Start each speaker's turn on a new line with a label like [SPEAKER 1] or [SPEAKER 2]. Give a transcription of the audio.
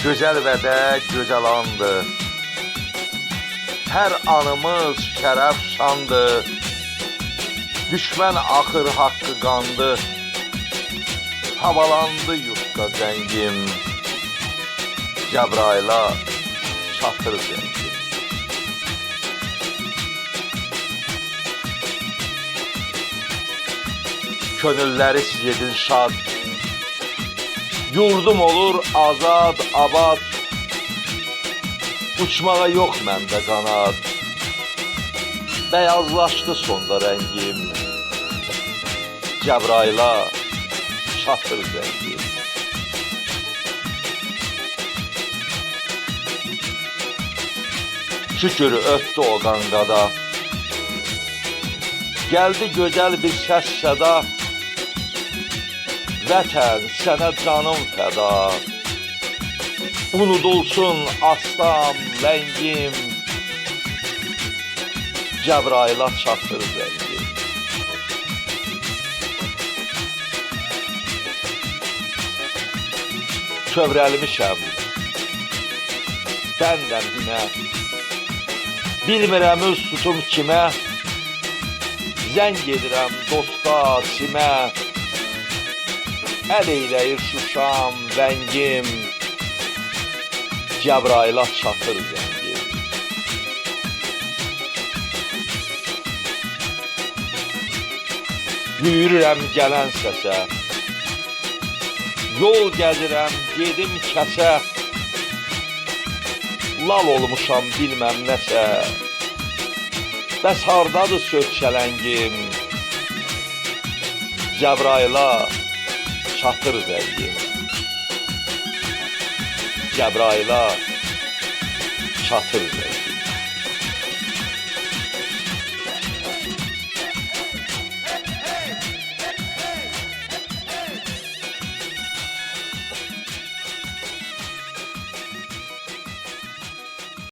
[SPEAKER 1] Gözəl vədə gözəl andı. Hər anımız şərəf şandı. Düşmən axır haqqı qandı. Havalandı yurtqa zəngim. Cəbrayla çatır zəngim. Könülləri sizin şad. Yurdum olur azad, abad. Uçmağa yox məndə qanad. Bəyazlaşdı sonda rəngim. Cəbrayla çatır zəngim. Şükür ötdü o qanqada. Gəldi gözəl bir səs səda. Vətən sənə canım fəda. Unudulsun astam, ləngim. Cəbrayla çatır zəngim. Kövrəlmişəm. Bəndəm dinə. Bilmirəm öz tutum kimə. Zəng edirəm dosta, simə. Əl eyləyir şuşam, vəngim Cəbrayla çatır zəngim Yürürəm gələn səsə Yol gəzirəm, gedim kəsə Lal olmuşam bilməm nəsə Bəs hardadır söz çələngim Cəbrayla çatır zəngim Cəbrayla çatır zəngim